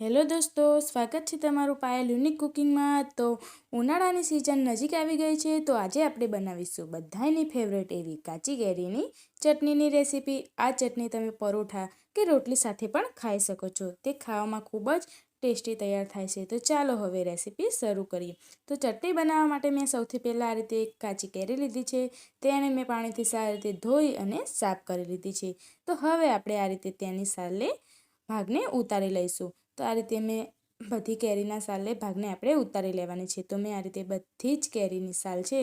Hello દોસ્તો, સ્વાગત છે તમારું પાયલ યુનિક કુકિંગમાં. તો ઉનાળાની સિઝન નજીક આવી ગઈ છે, તો આજે આપણે બનાવીશું બધાની ફેવરેટ એવી કાચી કેરીની ચટણીની રેસીપી આ ચટણી તમે પરોઠા કે રોટલી સાથે પણ ખાઈ શકો છો. તે ખાવામાં ખૂબ જ ટેસ્ટી તૈયાર થાય છે. તો ચાલો હવે રેસીપી શરૂ કરીએ. તો ચટણી બનાવવા માટે મેં સૌથી પહેલાં આ રીતે કાચી કેરી લીધી છે. તેને મેં પાણીથી સારી રીતે ધોઈ અને સાફ કરી લીધી છે. તો હવે આપણે આ રીતે તેની સાલે ભાગને ઉતારી લઈશું. તો આ રીતે મેં બધી કેરીના સાલે ભાગને આપણે ઉતારી લેવાની છે. તો મેં આ રીતે બધી જ કેરીની સાલ છે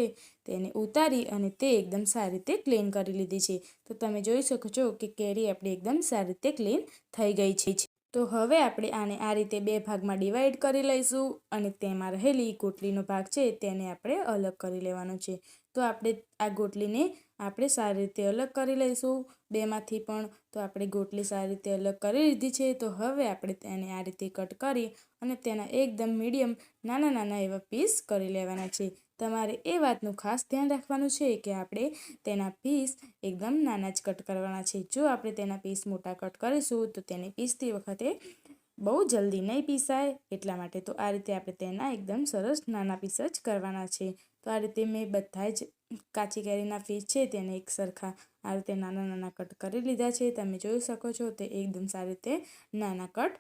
તેને ઉતારી અને તે એકદમ સારી રીતે ક્લીન કરી લીધી છે. તો તમે જોઈ શકો છો કે કેરી આપણી એકદમ સારી રીતે ક્લીન થઈ ગઈ છે. તો હવે આપણે આને આ રીતે બે ભાગમાં ડિવાઈડ કરી લઈશું અને તેમાં રહેલી ગોટલીનો ભાગ છે તેને આપણે અલગ કરી લેવાનો છે. તો આપણે આ ગોટલીને આપણે સારી રીતે અલગ કરી લઈશું. બેમાંથી પણ તો આપણે ગોટલી સારી રીતે અલગ કરી લીધી છે. તો હવે આપણે તેને આ રીતે કટ કરી અને તેના એકદમ મીડિયમ નાના નાના એવા પીસ કરી લેવાના છે. તમારે એ વાતનું ખાસ ધ્યાન રાખવાનું છે કે આપણે તેના પીસ એકદમ નાના જ કટ કરવાના છે. જો આપણે તેના પીસ મોટા કટ કરીશું, તો તેને પીસતી વખતે બહુ જલ્દી નહીં પીસાય. એટલા માટે તો આ રીતે આપણે તેના એકદમ સરસ નાના પીસ જ કરવાના છે. તો આ રીતે મેં બધા જ કાચી કેરીના પીસ છે તેને એક સરખા આ રીતે નાના નાના કટ કરી લીધા છે. તમે જોઈ શકો છો તે એકદમ સારી રીતે નાના કટ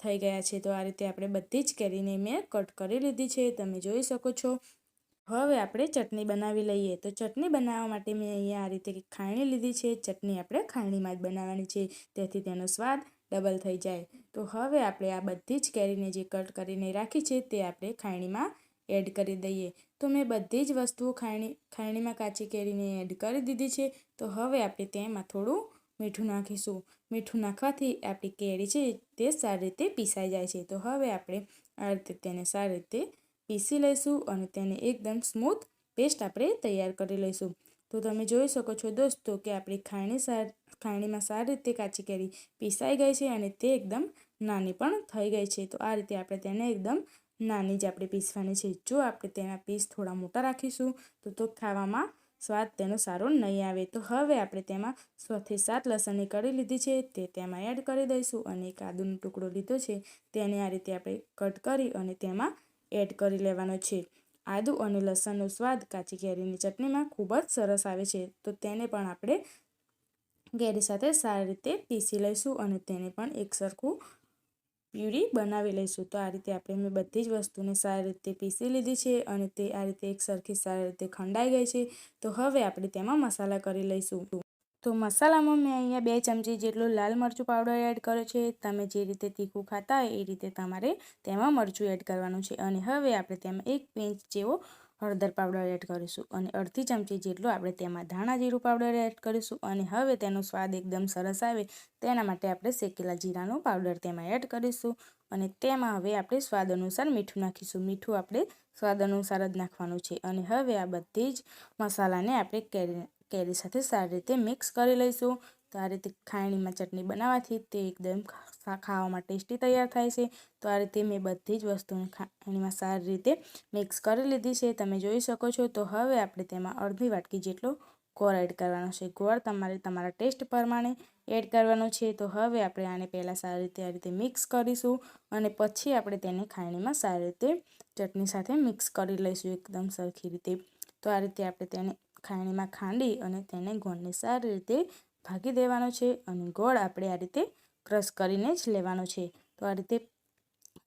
થઈ ગયા છે. તો આ રીતે આપણે બધી જ કેરીને મેં કટ કરી લીધી છે. તમે જોઈ શકો છો હવે આપણે ચટણી બનાવી લઈએ. તો ચટણી બનાવવા માટે મેં અહીંયા આ રીતે ખાયણી લીધી છે. ચટણી આપણે ખાયણીમાં જ બનાવવાની છે. તેથી તેનો સ્વાદ ડબલ થઈ જાય. તો હવે આપણે આ બધી જ કેરીને જે કટ કરીને રાખી છે તે આપણે ખાયણીમાં એડ કરી દઈએ. તો મેં બધી જ વસ્તુઓ ખાયણી ખાયણીમાં કાચી કેરીને એડ કરી દીધી છે. તો હવે આપણે તેમાં થોડું મીઠું નાખીશું. મીઠું નાખવાથી આપણી કેરી છે તે સારી રીતે પીસાઈ જાય છે. તો હવે આપણે આ રીતે તેને સારી રીતે પીસી લઈશું અને તેને એકદમ સ્મૂથ પેસ્ટ આપણે તૈયાર કરી લઈશું. તો તમે જોઈ શકો છો દોસ્તો કે આપણી ખાયણી સાર ખાયણીમાં સારી રીતે કાચી કેરી પીસાઈ ગઈ છે અને તે એકદમ નાની પણ થઈ ગઈ છે. તો આ રીતે આપણે તેને એકદમ નાની જ આપણે પીસવાની છે. જો આપણે તેના પીસ થોડા મોટા રાખીશું, તો તો ખાવામાં સ્વાદ તેનો સારો નહીં આવે. તો હવે આપણે તેમાં છથી સાત લસણની કળી લીધી છે, તે તેમાં એડ કરી દઈશું અને એક આદુનો ટુકડો લીધો છે. તેને આ રીતે આપણે કટ કરી અને તેમાં એડ કરી લેવાનો છે. આદુ અને લસણનો સ્વાદ કાચી કેરીની ચટણીમાં ખૂબ જ સરસ આવે છે. તો તેને પણ આપણે કેરી સાથે સારી રીતે પીસી લઈશું અને તેને પણ એક સરખું પ્યુરી બનાવી લઈશું. તો આ રીતે આપણે મેં બધી જ વસ્તુને સારી રીતે પીસી લીધી છે અને તે આ રીતે એક સરખી સારી રીતે ખંડાઈ ગઈ છે. તો હવે આપણે તેમાં મસાલા કરી લઈશું. તો મસાલામાં મેં અહીંયા બે ચમચી જેટલું લાલ મરચું પાવડર એડ કર્યો છે. તમે જે રીતે તીખું ખાતા હોય એ રીતે તમારે તેમાં મરચું એડ કરવાનું છે. અને હવે આપણે તેમાં એક પિંચ જેવો હળદર પાવડર એડ કરીશું અને અડધી ચમચી જેટલું આપણે તેમાં ધાણા જીરું પાવડર એડ કરીશું અને હવે તેનો સ્વાદ એકદમ સરસ આવે તેના માટે આપણે શેકેલા જીરાનો પાવડર તેમાં એડ કરીશું અને તેમાં હવે આપણે સ્વાદ અનુસાર મીઠું નાખીશું. મીઠું આપણે સ્વાદ અનુસાર જ નાખવાનું છે અને હવે આ બધી જ મસાલાને આપણે કેરી સાથે સારી રીતે મિક્સ કરી લઈશું. તો આ રીતે ખાયણીમાં ચટણી બનાવવાથી તે એકદમ ખાવામાં ટેસ્ટી તૈયાર થાય છે. તો આ રીતે મેં બધી જ વસ્તુને ખાયણીમાં સારી રીતે મિક્સ કરી લીધી છે. તમે જોઈ શકો છો. તો હવે આપણે તેમાં અડધી વાટકી જેટલો ગોળ એડ કરવાનો છે. ગોળ તમારે તમારા ટેસ્ટ પ્રમાણે એડ કરવાનો છે. તો હવે આપણે આને પહેલાં સારી રીતે આ રીતે મિક્સ કરીશું અને પછી આપણે તેને ખાયણીમાં સારી રીતે ચટણી સાથે મિક્સ કરી લઈશું. એકદમ સરખી રીતે. તો આ રીતે આપણે તેને ખાયણીમાં ખાંડી અને તેને ગોળને સારી રીતે ભાગી દેવાનો છે અને ગોળ આપણે આ રીતે ક્રશ કરીને જ લેવાનો છે. તો આ રીતે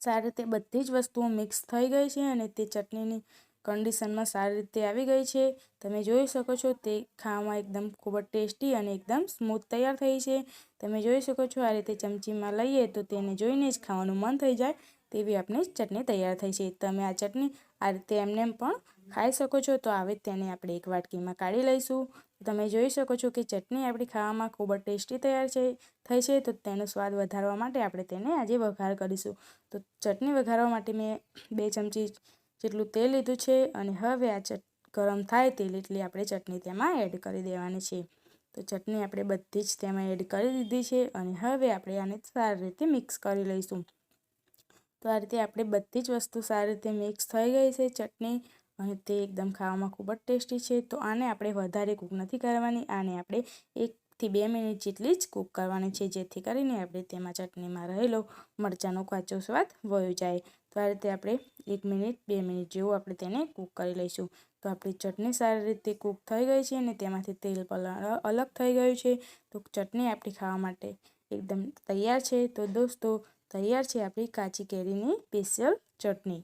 સારી રીતે બધી જ વસ્તુઓ મિક્સ થઈ ગઈ છે અને તે ચટણીની કન્ડિશનમાં સારી રીતે આવી ગઈ છે. તમે જોઈ શકો છો તે ખાવામાં એકદમ ખૂબ જ ટેસ્ટી અને એકદમ સ્મૂથ તૈયાર થઈ છે. તમે જોઈ શકો છો આ રીતે ચમચીમાં લઈએ તો તેને જોઈને જ ખાવાનું મન થઈ જાય. તેવી આપણી ચટણી તૈયાર થઈ છે. તમે આ ચટણી આ રીતે એમને પણ ખાઈ શકો છો. તો આવે તેને આપણે એક વાટકીમાં કાઢી લઈશું. તમે જોઈ શકો છો કે ચટણી આપણી ખાવામાં ખૂબ જ ટેસ્ટી તૈયાર છે, થઈ છે. તો તેનો સ્વાદ વધારવા માટે આપણે તેને આજે વઘાર કરીશું. તો ચટણી વઘારવા માટે મેં બે ચમચી જેટલું તેલ લીધું છે અને હવે આ ચટ ગરમ થાય તેલ એટલી આપણે ચટણી તેમાં એડ કરી દેવાની છે. તો ચટણી આપણે બધી જ તેમાં એડ કરી દીધી છે અને હવે આપણે આને સારી રીતે મિક્સ કરી લઈશું. તો આ રીતે આપણે બધી જ વસ્તુ સારી રીતે મિક્સ થઈ ગઈ છે, ચટણી અને તે એકદમ ખાવામાં ખૂબ જ ટેસ્ટી છે. તો આને આપણે વધારે કૂક નથી કરવાની, આને આપણે એકથી બે મિનિટ જેટલી જ કૂક કરવાની છે, જેથી કરીને આપણે તેમાં ચટણીમાં રહેલો મરચાંનો કાચો સ્વાદ વયો જાય. તો આ રીતે આપણે એક મિનિટ, બે મિનિટ જેવું આપણે તેને કૂક કરી લઈશું. તો આપણી ચટણી સારી રીતે કૂક થઈ ગઈ છે અને તેમાંથી તેલ પણ અલગ થઈ ગયું છે. તો ચટણી આપણી ખાવા માટે એકદમ તૈયાર છે. તો દોસ્તો તૈયાર છે આપણી કાચી કેરીની સ્પેશિયલ ચટણી.